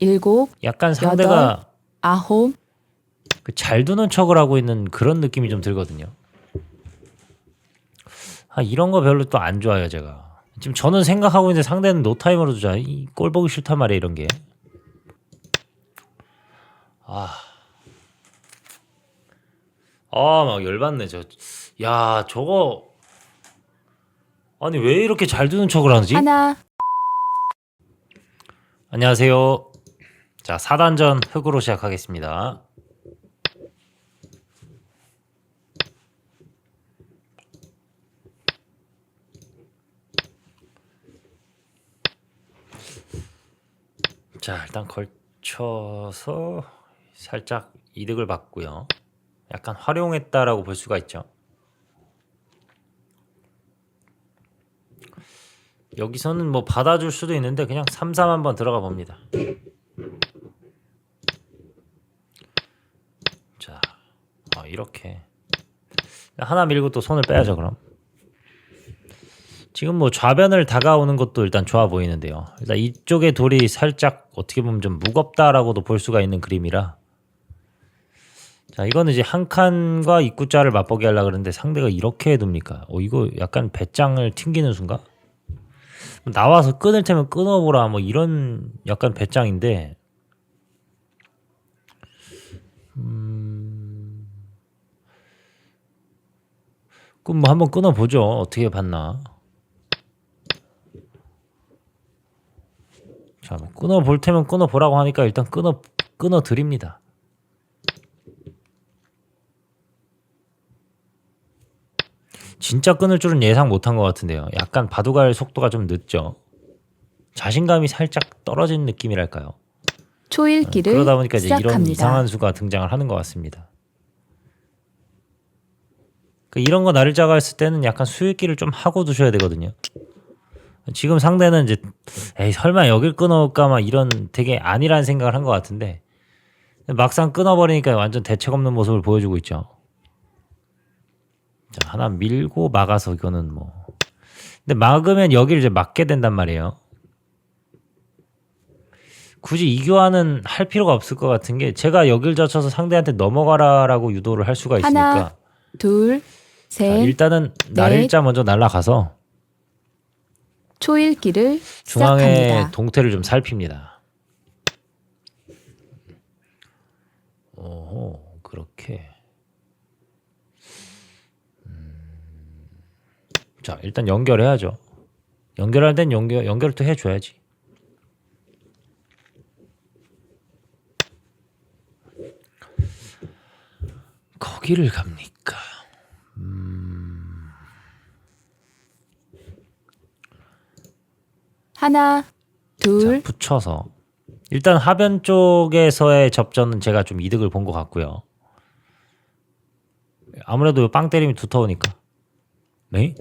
일곱, 약간 상대가 아홉, 그 잘 두는 척을 하고 있는 그런 느낌이 좀 들거든요. 아, 이런 거 별로 또 안 좋아요, 제가. 지금 저는 생각하고 있는데 상대는 노타임으로 두자. 이꼴 보기 싫단 말이에요, 이런 게. 아. 아, 막 열받네, 저. 야, 저거. 아니, 왜 이렇게 잘 두는 척을 하지? 하나, 안녕하세요. 자, 4단전 흑으로 시작하겠습니다. 자, 일단 걸쳐서 살짝 이득을 받고요. 약간 활용했다라고 볼 수가 있죠. 여기서는 뭐 받아줄 수도 있는데 그냥 3, 3 한번 들어가 봅니다. 자, 아, 이렇게 하나 밀고 또 손을 빼야죠 그럼. 지금 뭐 좌변을 다가오는 것도 일단 좋아 보이는데요. 일단 이쪽의 돌이 살짝 어떻게 보면 좀 무겁다라고도 볼 수가 있는 그림이라. 자, 이거는 이제 한 칸과 입구자를 맛보게 하려 그러는데 상대가 이렇게 해둡니까? 어, 이거 약간 배짱을 튕기는 순간? 나와서 끊을 테면 끊어보라 뭐 이런 약간 배짱인데 음... 그럼 뭐 한번 끊어보죠 어떻게 봤나 자뭐 끊어볼 테면 끊어보라고 하니까 일단 끊어 끊어 드립니다 진짜 끊을 줄은 예상 못한 것 같은데요. 약간 바둑알 속도가 좀 늦죠. 자신감이 살짝 떨어진 느낌이랄까요. 초읽기를 그러다 보니까 이제 이런 시작합니다. 이상한 수가 등장을 하는 것 같습니다. 그 이런 거 나를 했을 때는 약간 수익기를 좀 하고 두셔야 되거든요. 지금 상대는 이제 에이 설마 여길 끊어올까 막 이런 되게 아니라는 생각을 한 것 같은데 막상 끊어버리니까 완전 대책 없는 모습을 보여주고 있죠. 자, 하나 밀고 막아서 이거는 뭐. 근데 막으면 여기를 이제 막게 된단 말이에요. 굳이 이 교환은 할 필요가 없을 것 같은 게 제가 여길 젖혀서 상대한테 넘어가라라고 유도를 할 수가 있으니까 하나, 둘, 자, 셋, 일단은 날일자 먼저 날아가서 초읽기를 중앙의 시작합니다. 동태를 좀 살핍니다. 오, 그렇게. 음, 자, 일단 연결해야죠. 연결할 땐 연결 연결을 또 해줘야지. 거기를 갑니까? 하나, 둘, 자, 붙여서 일단 하변 쪽에서의 접전은 제가 좀 이득을 본 것 같고요. 아무래도 빵 때림이 두터우니까. 네?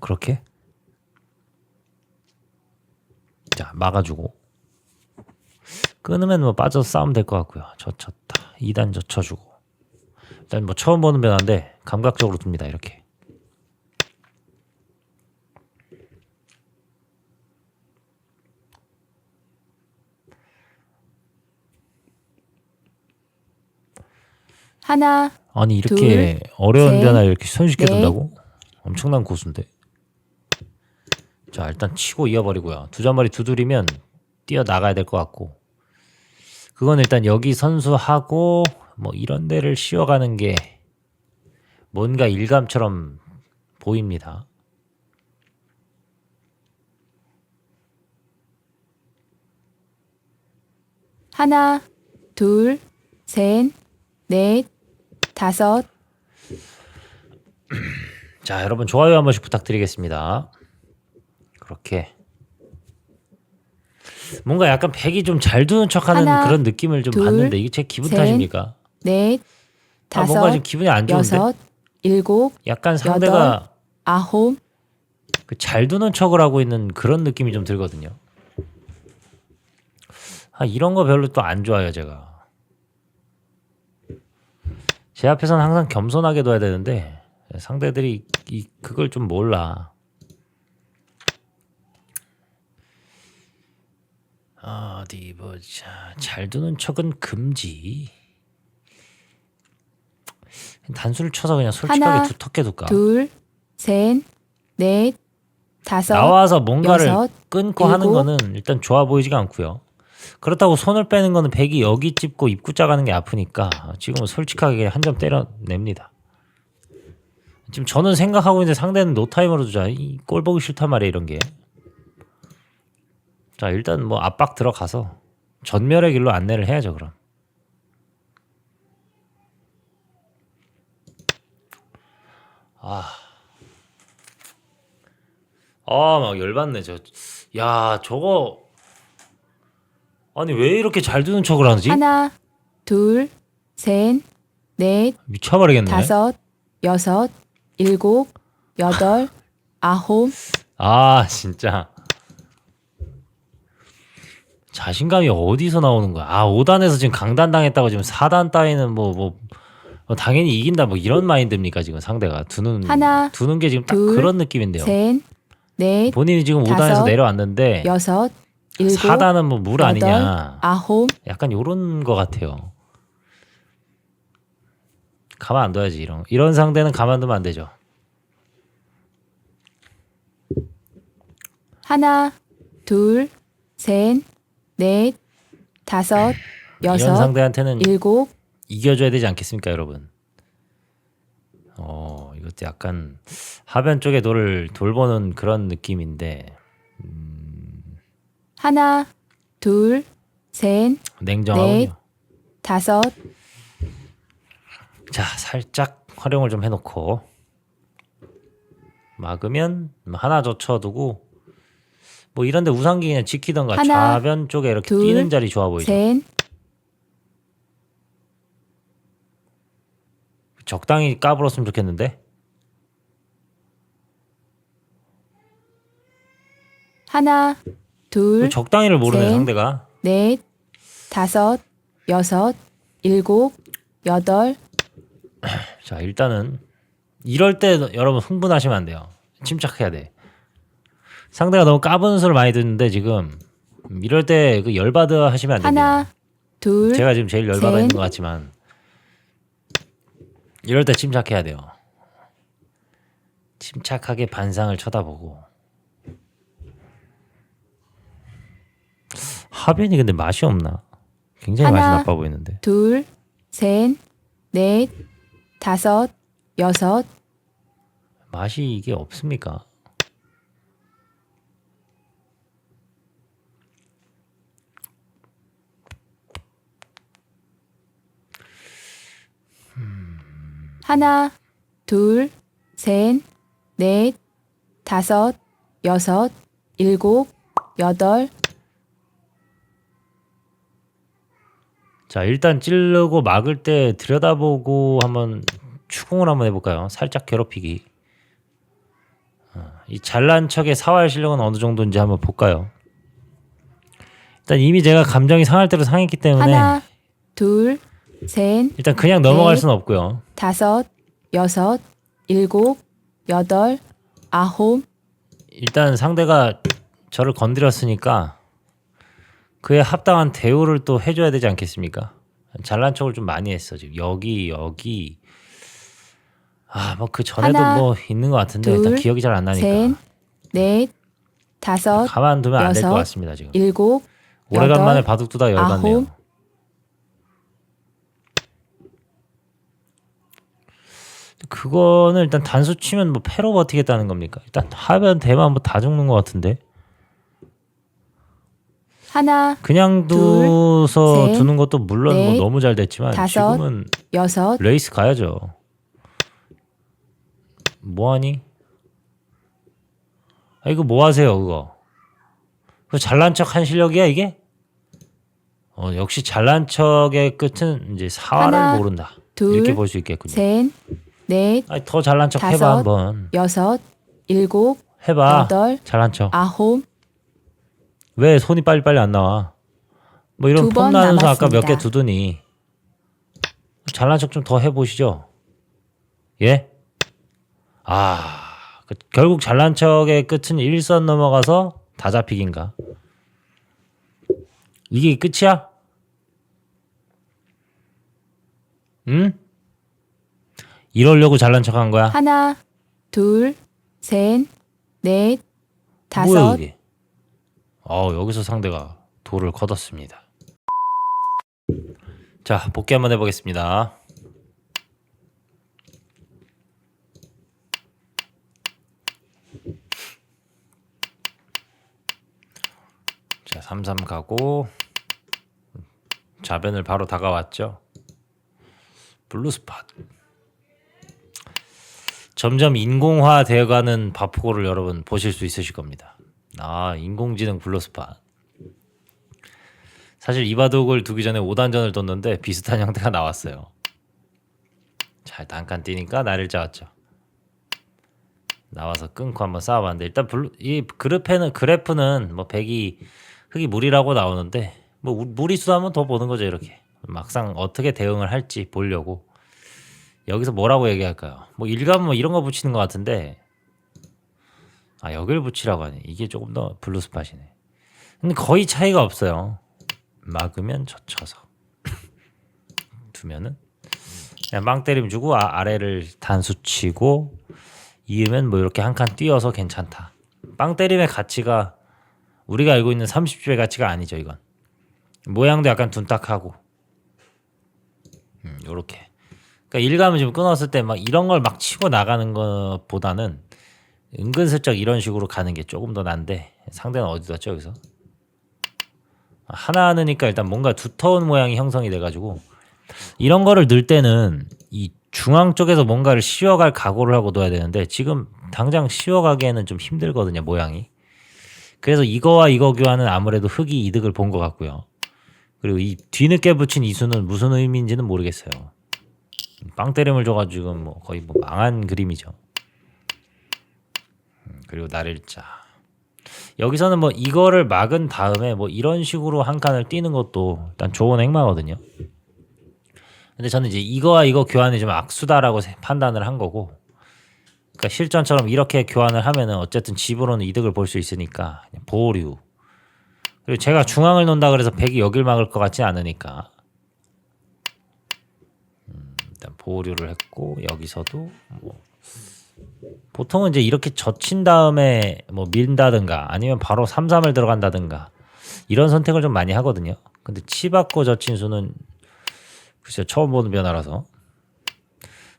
그렇게? 자, 막아주고. 끊으면 뭐 빠져서 싸우면 될것 같고요. 젖혔다. 2단 젖혀주고. 일단 뭐 처음 보는 변화인데 감각적으로 둡니다. 이렇게. 하나, 아니 이렇게 둘, 어려운 셋, 변화를 이렇게 손쉽게 넷. 둔다고? 엄청난 고수인데. 자 일단 치고 이어버리고요. 두 잔머리 두드리면 뛰어 나가야 될 것 같고. 그건 일단 여기 선수하고 뭐 이런 데를 씌워가는 게 뭔가 일감처럼 보입니다. 하나, 둘, 셋, 넷, 다섯, 자 여러분 좋아요 한 번씩 부탁드리겠습니다. 그렇게 뭔가 약간 백이 좀 잘 두는 척하는 하나, 그런 느낌을 좀 둘, 받는데 이게 제 기분 셋, 탓입니까? 넷, 아, 뭔가 다섯, 지금 기분이 안 좋은데 여섯, 일곱, 약간 상대가 아홉, 그 잘 두는 척을 하고 있는 그런 느낌이 좀 들거든요. 아, 이런 거 별로 또 안 좋아요, 제가. 제 앞에서는 항상 겸손하게 둬야 되는데 상대들이 이 그걸 좀 몰라. 어디 보자. 잘 두는 척은 금지. 단수를 쳐서 그냥 솔직하게 하나, 두텁게 둘까? 둘, 셋, 넷, 다섯, 나와서 뭔가를 여섯, 끊고 하는 일곱. 거는 일단 좋아 보이지가 않고요. 그렇다고 손을 빼는 거는 백이 여기 찝고 입구자 가는 게 아프니까 지금은 솔직하게 한 점 때려냅니다. 지금 저는 생각하고 있는데 상대는 노타임으로 두자. 이 꼴 보기 싫단 말이에요 이런 게. 자 일단 뭐 압박 들어가서 전멸의 길로 안내를 해야죠 그럼. 아막 열받네 저. 야 저거 아니 왜 이렇게 잘 두는 척을 하지? 하나, 둘, 셋, 넷, 미쳐버리겠네. 다섯, 여섯, 일곱, 여덟, 아홉, 아 진짜 자신감이 어디서 나오는 거야? 아 5단에서 지금 강단 당했다고 지금 4단 따위는 뭐뭐 당연히 이긴다 뭐 이런 마인드입니까 지금 상대가 두는 하나, 두는 게 지금 딱 둘, 그런 느낌인데요. 셋, 넷, 본인이 지금 5단에서 다섯, 내려왔는데 여섯, 일곱, 4단은 뭐 물 아니냐? 아홉, 약간 요런 거 같아요. 가만 안 둬야지 이런 이런 상대는 가만 두면 안 되죠. 하나, 둘, 셋, 넷, 다섯, 이런 여섯, 상대한테는 일곱, 이겨줘야 되지 않겠습니까, 여러분? 어, 이것도 약간 하변 쪽에 돌을 돌보는 그런 느낌인데 하나, 둘, 셋, 냉정하군요. 넷. 다섯, 자, 살짝 활용을 좀 해놓고 막으면 하나 젖혀두고 뭐 이런데 우상기 그냥 지키던가 하나, 좌변 쪽에 이렇게 둘, 뛰는 자리 좋아 보이죠. 셋, 적당히 까불었으면 좋겠는데. 하나, 둘, 적당히를 모르네 셋. 상대가. 넷, 다섯, 여섯, 일곱, 여덟, 자 일단은 이럴 때 여러분 흥분하시면 안 돼요. 침착해야 돼. 상대가 너무 까부는 소리를 많이 듣는데 지금 이럴 때 그 열받아 하시면 안 됩니다. 하나, 둘, 제가 지금 제일 열받아 셋. 있는 것 같지만 이럴 때 침착해야 돼요. 침착하게 반상을 쳐다보고 하변이 근데 맛이 없나? 굉장히 맛이 하나. 나빠 보이는데. 둘, 셋, 넷, 다섯, 여섯, 맛이 이게 없습니까? 하나, 둘, 셋, 넷, 다섯, 여섯, 일곱, 여덟, 자 일단 찌르고 막을 때 들여다보고 한번 추궁을 한번 해볼까요? 살짝 괴롭히기. 어, 이 잘난 척의 사활 실력은 어느 정도인지 한번 볼까요? 일단 이미 제가 감정이 상할 대로 상했기 때문에 하나, 둘, 셋, 일단 그냥 넘어갈 넷. 수는 없고요. 다섯, 여섯, 일곱, 여덟, 아홉, 일단 상대가 저를 건드렸으니까 그에 합당한 대우를 또 해줘야 되지 않겠습니까? 잘난 척을 좀 많이 했어 지금 여기 여기 아 뭐 그 전에도 하나, 뭐 있는 것 같은데 일단 둘, 기억이 잘 안 나니까 셋, 넷, 다섯, 가만 두면 안 될 것 여섯, 같습니다 지금 일곱, 오래간만에 여덟, 바둑 두다 열받네요. 아홉. 그거는 일단 단수 치면 뭐 패로 버티겠다는 겁니까? 일단 하면 대만 뭐 다 죽는 것 같은데 하나, 그냥 둘, 두서 셋, 두는 것도 물론 뭐 넷, 너무 잘 됐지만 다섯, 지금은 여섯, 레이스 가야죠. 뭐 하니? 아 이거 뭐 하세요 그거? 그 잘난 척 한 실력이야 이게? 어 역시 잘난 척의 끝은 이제 사활을 하나, 모른다. 둘, 이렇게 볼 수 있겠군요. 셋, 넷, 아니 더 잘난 척 해봐 다섯, 한번. 여섯, 일곱, 해봐. 여덟, 잘난 척. 아홉, 왜 손이 빨리빨리 안 나와? 뭐 이런 두번 나는 수 아까 몇 개 남았습니다. 두더니 잘난 척 좀 더 해보시죠. 예? 아 그, 결국 잘난 척의 끝은 일선 넘어가서 다 잡히긴가? 이게 끝이야? 응? 이러려고 잘난 척 한 거야? 하나, 둘, 셋, 넷, 뭐야 다섯, 이게? 어 여기서 상대가 돌을 걷었습니다. 자 복귀 한번 해보겠습니다. 자, 33 가고 자변을 바로 다가왔죠. 블루 스팟. 점점 인공화 되어가는 바포고를 여러분 보실 수 있으실 겁니다. 아, 인공지능 블루 스팟. 사실 이바독을 두기 전에 5단전을 뒀는데 비슷한 형태가 나왔어요. 잘 단칸 뛰니까 나를 짜왔죠. 나와서 끊고 한번 싸워봤는데 일단 블루, 이 그래프는 그래프는 뭐 백이 흙이 물이라고 나오는데 뭐 우- 무리수 하면 더 보는 거죠 이렇게 막상 어떻게 대응을 할지 보려고 여기서 뭐라고 얘기할까요? 뭐 일감 뭐 이런 거 붙이는 것 같은데 아 여길 붙이라고 하네 이게 조금 더 블루 스팟이네. 근데 거의 차이가 없어요. 막으면 젖혀서. 두면은? 그냥 빵 때림 주고 아, 아래를 단수 치고 이으면 뭐 이렇게 한 칸 띄어서 괜찮다. 빵 때림의 가치가 우리가 알고 있는 30주의 가치가 아니죠 이건. 모양도 약간 둔탁하고. 음, 요렇게. 그러니까 일감을 좀 끊었을 때 막 이런 걸 막 치고 나가는 것보다는 은근슬쩍 이런 식으로 가는 게 조금 더 난데 상대는 어디 뒀죠 여기서? 하나 하느니까 일단 뭔가 두터운 모양이 형성이 돼가지고 이런 거를 넣을 때는 이 중앙 쪽에서 뭔가를 씌워갈 각오를 하고 둬야 되는데 지금 당장 씌워가기에는 좀 힘들거든요 모양이. 그래서 이거와 이거 교환은 아무래도 흙이 이득을 본 것 같고요. 그리고 이 뒤늦게 붙인 이수는 무슨 의미인지는 모르겠어요. 빵 때림을 줘가지고 뭐 거의 뭐 망한 그림이죠. 음, 그리고 날일 자 여기서는 뭐 이거를 막은 다음에 뭐 이런 식으로 한 칸을 띄는 것도 일단 좋은 행마거든요. 근데 저는 이제 이거와 이거 교환이 좀 악수다라고 세- 판단을 한 거고, 그러니까 실전처럼 이렇게 교환을 하면은 어쨌든 집으로는 이득을 볼 수 있으니까 보류. 그리고 제가 중앙을 놓는다 그래서 백이 여길 막을 것 같지 않으니까 음, 일단 보류를 했고 여기서도 뭐 보통은 이제 이렇게 젖힌 다음에 뭐 민다든가 아니면 바로 3, 3을 들어간다든가 이런 선택을 좀 많이 하거든요. 근데 치받고 젖힌 수는 글쎄요 처음 보는 변화라서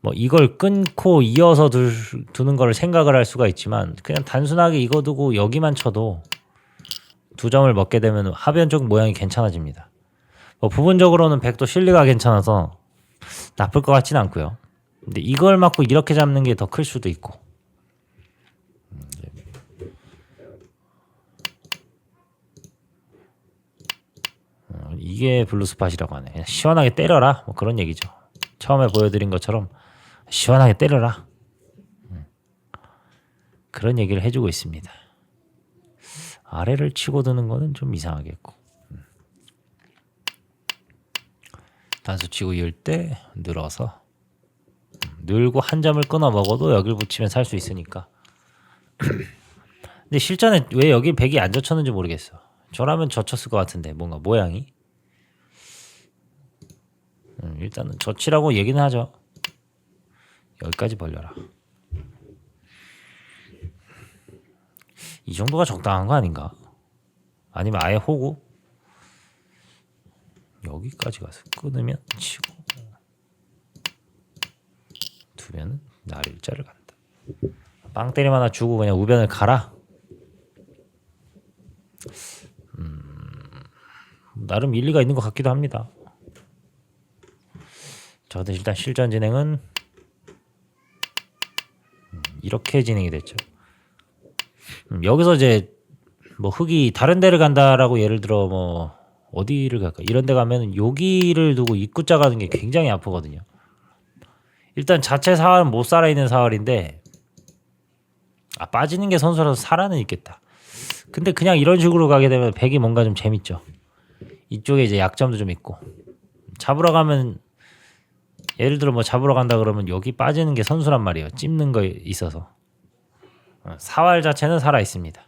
뭐 이걸 끊고 이어서 둘, 두는 거를 생각을 할 수가 있지만 그냥 단순하게 이거 두고 여기만 쳐도 두 점을 먹게 되면 하변 쪽 모양이 괜찮아집니다. 뭐 부분적으로는 백도 실리가 괜찮아서 나쁠 것 같지는 않고요. 근데 이걸 맞고 이렇게 잡는 게 더 클 수도 있고. 음, 이제. 어, 이게 블루스팟이라고 하네. 그냥 시원하게 때려라. 뭐 그런 얘기죠. 처음에 보여드린 것처럼 시원하게 때려라. 음. 그런 얘기를 해주고 있습니다. 아래를 치고 드는 거는 좀 이상하겠고. 음. 단수 치고 이을 때 늘어서 늘고 한 점을 끊어 먹어도 여길 붙이면 살 수 있으니까. 근데 실전에 왜 여기 백이 안 젖혔는지 모르겠어. 저라면 젖혔을 것 같은데 뭔가 모양이. 음, 일단은 젖히라고 얘기는 하죠. 여기까지 벌려라. 이 정도가 적당한 거 아닌가? 아니면 아예 호구? 여기까지 가서 끊으면 치고 두면은 날 일자를 간다. 빵 때림 하나 주고 그냥 우변을 가라. 음, 나름 일리가 있는 것 같기도 합니다. 저도 일단 실전 진행은 음, 이렇게 진행이 됐죠. 음, 여기서 이제 뭐 흙이 다른 데를 간다라고 예를 들어 뭐 어디를 갈까 이런 데 가면 여기를 두고 입구자 가는 게 굉장히 아프거든요. 일단 자체 사활은 못 살아 있는 사활인데 아 빠지는 게 선수라서 살아는 있겠다. 근데 그냥 이런 식으로 가게 되면 백이 뭔가 좀 재밌죠. 이쪽에 이제 약점도 좀 있고 잡으러 가면 예를 들어 뭐 잡으러 간다 그러면 여기 빠지는 게 선수란 말이에요. 찝는 거 있어서 어, 사활 자체는 살아 있습니다.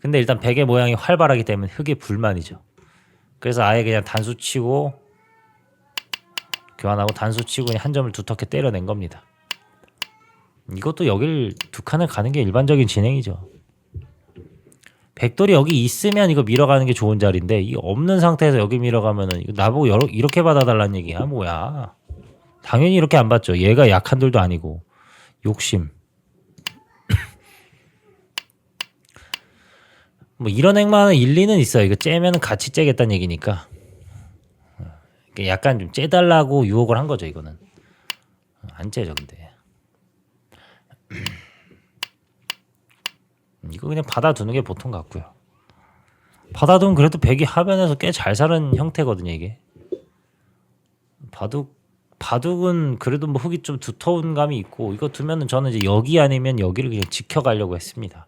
근데 일단 백의 모양이 활발하기 때문에 흙의 불만이죠. 그래서 아예 그냥 단수 치고 교환하고 단수 치고 한 점을 두텁게 때려낸 겁니다. 이것도 여길 두 칸을 가는 게 일반적인 진행이죠. 백돌이 여기 있으면 이거 밀어가는 게 좋은 자리인데 이 없는 상태에서 여기 밀어가면은 나보고 여러, 이렇게 받아달라는 얘기야 뭐야? 당연히 이렇게 안 받죠. 얘가 약한 돌도 아니고 욕심. 뭐 이런 행만은 일리는 있어요. 이거 째면은 같이 째겠다는 얘기니까. 약간 좀 째달라고 유혹을 한 거죠. 이거는 안 째죠, 근데. 이거 그냥 받아두는 게 보통 같고요. 받아두면 그래도 백이 하변에서 꽤 잘 사는 형태거든요, 이게. 바둑 바둑은 그래도 뭐 흙이 좀 두터운 감이 있고 이거 두면은 저는 이제 여기 아니면 여기를 그냥 지켜가려고 했습니다.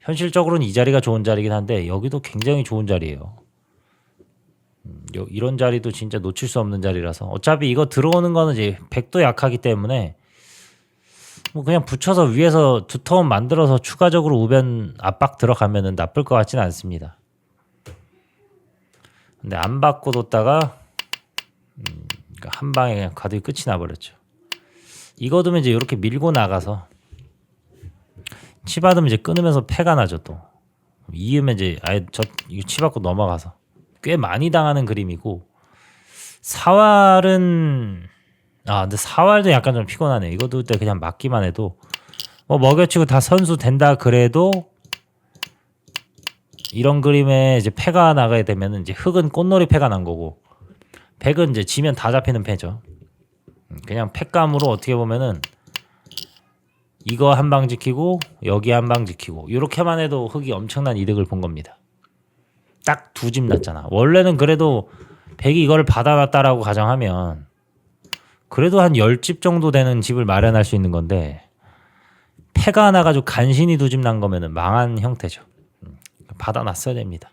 현실적으로는 이 자리가 좋은 자리긴 한데 여기도 굉장히 좋은 자리예요. 음, 요- 이런 자리도 진짜 놓칠 수 없는 자리라서 어차피 이거 들어오는 거는 이제 백도 약하기 때문에 뭐 그냥 붙여서 위에서 두터운 만들어서 추가적으로 우변 압박 들어가면은 나쁠 것 같지는 않습니다. 근데 안 받고 뒀다가 음, 그러니까 한 방에 그냥 가득 끝이 나버렸죠. 이거 두면 이제 이렇게 밀고 나가서 치 받으면 이제 끊으면서 패가 나죠 또. 이으면 이제 아예 저 이거 치 받고 넘어가서 꽤 많이 당하는 그림이고 사활은 아 근데 사활도 약간 좀 피곤하네. 이거 둘 때 그냥 맞기만 해도 뭐 먹여치고 다 선수 된다 그래도 이런 그림에 이제 패가 나가게 되면은 이제 흙은 꽃놀이 패가 난 거고 백은 이제 지면 다 잡히는 패죠. 음, 그냥 패감으로 어떻게 보면은 이거 한 방 지키고 여기 한 방 지키고 이렇게만 해도 흙이 엄청난 이득을 본 겁니다. 딱 두 집 났잖아. 원래는 그래도 백이 이거를 받아놨다라고 가정하면 그래도 한 열 집 정도 되는 집을 마련할 수 있는 건데 패가 하나 가지고 간신히 두 집 난 거면은 망한 형태죠. 음, 받아놨어야 됩니다.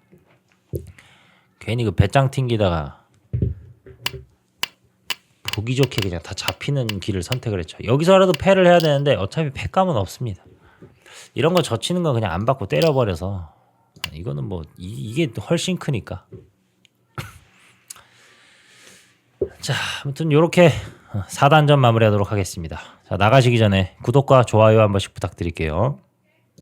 괜히 그 배짱 튕기다가 보기 좋게 그냥 다 잡히는 길을 선택을 했죠. 여기서라도 패를 해야 되는데 어차피 패감은 없습니다. 이런 거 젖히는 거 그냥 안 받고 때려버려서 이거는 뭐 이, 게 훨씬 크니까. 자, 아무튼 요렇게 4단전 마무리하도록 하겠습니다. 자, 나가시기 전에 구독과 좋아요 한 번씩 부탁드릴게요.